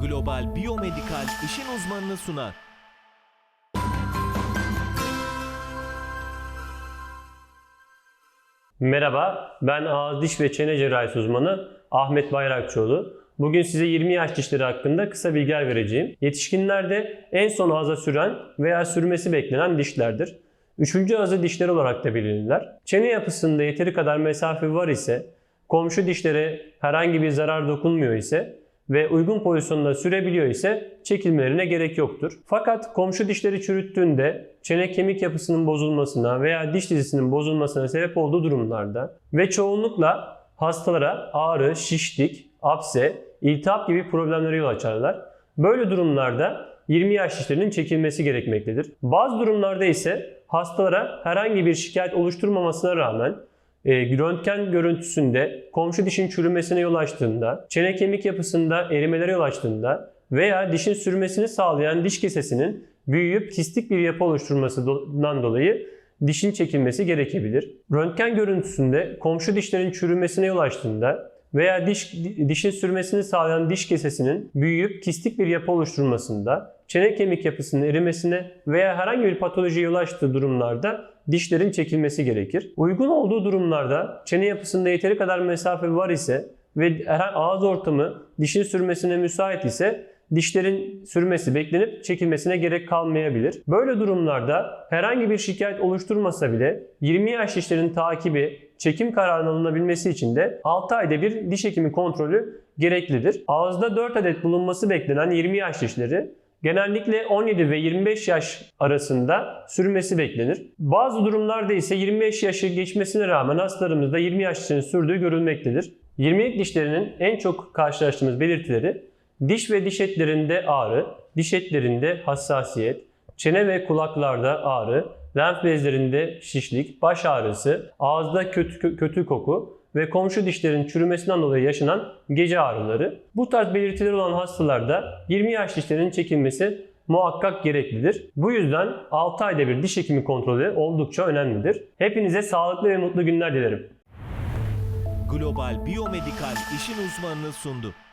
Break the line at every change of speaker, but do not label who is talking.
Global Biyomedikal işin uzmanını sunar.
Merhaba, ben ağız diş ve çene cerrahisi uzmanı Ahmet Bayrakçıoğlu. Bugün size 20 yaş dişleri hakkında kısa bilgiler vereceğim. Yetişkinlerde en son ağza süren veya sürmesi beklenen dişlerdir. Üçüncü ağzı dişler olarak da bilinirler. Çene yapısında yeteri kadar mesafe var ise, komşu dişlere herhangi bir zarar dokunmuyor ise ve uygun pozisyonda sürebiliyor ise çekilmelerine gerek yoktur. Fakat komşu dişleri çürüttüğünde çene kemik yapısının bozulmasına veya diş dizisinin bozulmasına sebep olduğu durumlarda ve çoğunlukla hastalara ağrı, şişlik, apse, iltihap gibi problemlere yol açarlar. Böyle durumlarda 20 yaş dişlerinin çekilmesi gerekmektedir. Bazı durumlarda ise hastalara herhangi bir şikayet oluşturmamasına rağmen e, röntgen görüntüsünde komşu dişin çürümesine yol açtığında, çene kemik yapısında erimelere yol açtığında veya dişin sürmesini sağlayan diş kesesinin büyüyüp kistik bir yapı oluşturmasından dolayı dişin çekilmesi gerekebilir. Röntgen görüntüsünde komşu dişlerin çürümesine yol açtığında veya diş dişin sürmesini sağlayan diş kesesinin büyüyüp kistik bir yapı oluşturmasında, çene kemik yapısının erimesine veya herhangi bir patolojiye yol açtığı durumlarda dişlerin çekilmesi gerekir. Uygun olduğu durumlarda çene yapısında yeteri kadar mesafe var ise ve ağız ortamı dişin sürmesine müsait ise dişlerin sürmesi beklenip çekilmesine gerek kalmayabilir. Böyle durumlarda herhangi bir şikayet oluşturmasa bile 20 yaş dişlerin takibi, çekim kararının alınabilmesi için de 6 ayda bir diş hekimi kontrolü gereklidir. Ağızda 4 adet bulunması beklenen 20 yaş dişleri genellikle 17 ve 25 yaş arasında sürmesi beklenir. Bazı durumlarda ise 25 yaşı geçmesine rağmen hastalarımızda 20 yaş dişinin sürdüğü görülmektedir. 20'lik dişlerinin en çok karşılaştığımız belirtileri diş ve diş etlerinde ağrı, diş etlerinde hassasiyet, çene ve kulaklarda ağrı, lenf bezlerinde şişlik, baş ağrısı, ağızda kötü, kötü koku ve komşu dişlerin çürümesinden dolayı yaşanan gece ağrıları. Bu tarz belirtileri olan hastalarda 20 yaş dişlerinin çekilmesi muhakkak gereklidir. Bu yüzden 6 ayda bir diş hekimi kontrolü oldukça önemlidir. Hepinize sağlıklı ve mutlu günler dilerim.
Global Biyomedikal işin uzmanını sundu.